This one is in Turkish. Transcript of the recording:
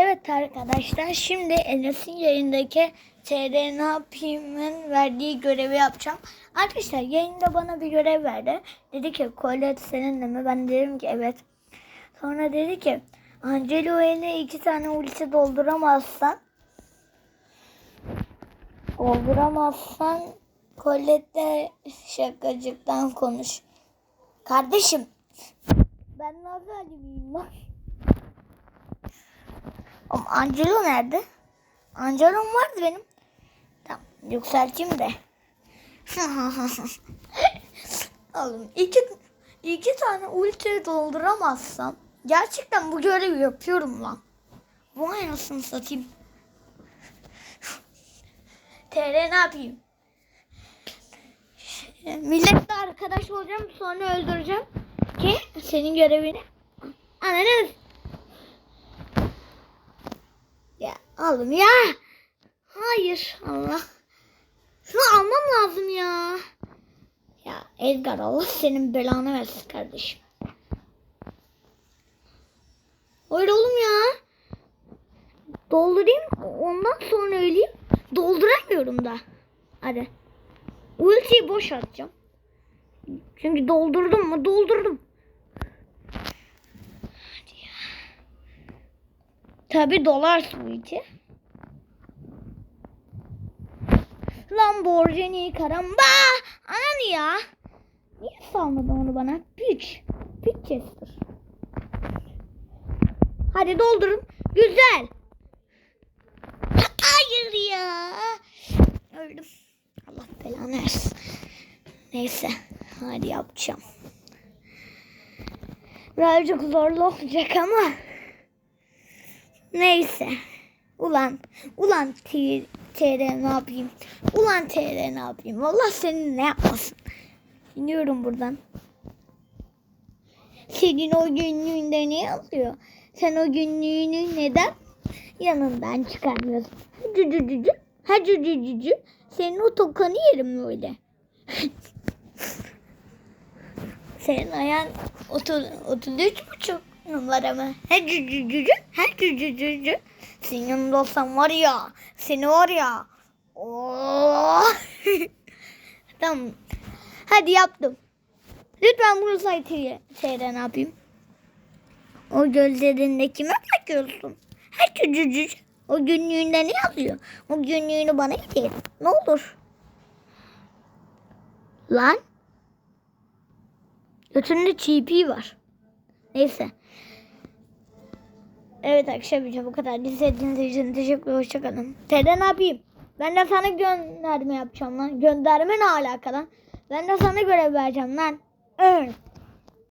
Evet arkadaşlar şimdi Enes'in yayındaki TR ne yapayımın verdiği görevi yapacağım. Arkadaşlar yayında bana bir görev verdi. Dedi ki Colette seninle mi? Ben dedim ki evet. Sonra dedi ki Angelo ile iki tane ulti dolduramazsan dolduramazsan Colette'le şakacıktan konuş. Kardeşim ben nasıl acımıyım lan? Oğlum Angelo nerede? Angelo'm vardı benim. Tamam yükselteyim de. Oğlum iki, iki tane ulti dolduramazsam gerçekten bu görevi yapıyorum lan. Vay anasını satayım. TR ne yapayım? Milletle arkadaş olacağım sonra öldüreceğim ki senin görevini. Anladınız? Oğlum ya. Hayır Allah. Şunu almam lazım ya. Ya Edgar Allah senin belanı versin kardeşim. Öyle oğlum ya. Doldurayım ondan sonra öleyim. Dolduramıyorum da. Hadi. Ultiyi boş atacağım. Çünkü doldurdum mu doldurdum. Tabi dolar suiti. Lamborghini karamba. Ananı ya. Niye salmadın onu bana? Güç. Güç Chester. Hadi doldurun. Güzel. Hayır ya. Öldüm. Allah belanı versin. Neyse. Hadi yapacağım. Birazcık zorlu olacak ama. Neyse. Ulan, ulan TR ne yapayım? Ulan TR ne yapayım? Vallahi senin ne yapmasın? İniyorum buradan. Senin o günlüğünde ne yazıyor? Sen o günlüğünü neden yanından çıkarmıyorsun? Hacı cücücü, hacı cücücü. Senin o tokanı yerim öyle. Senin ayağın 30, 33 buçuk numara mı? He cücü cücü, he cücü cücü. Senin yanında olsam var ya, seni var ya. Oo. tamam. Hadi yaptım. Lütfen bunu say TR ne yapayım? O gözlerinde kime bakıyorsun? He cücü cücü. O günlüğünde ne yazıyor? O günlüğünü bana et. Ne olur. Lan. Götünde TP var. Neyse. Evet arkadaşlar bu kadar. İzlediğiniz için teşekkür Hoşçakalın. Tede ne yapayım? Ben de sana gönderme yapacağım lan. Gönderme ne alaka lan? Ben de sana görev vereceğim lan. Evet.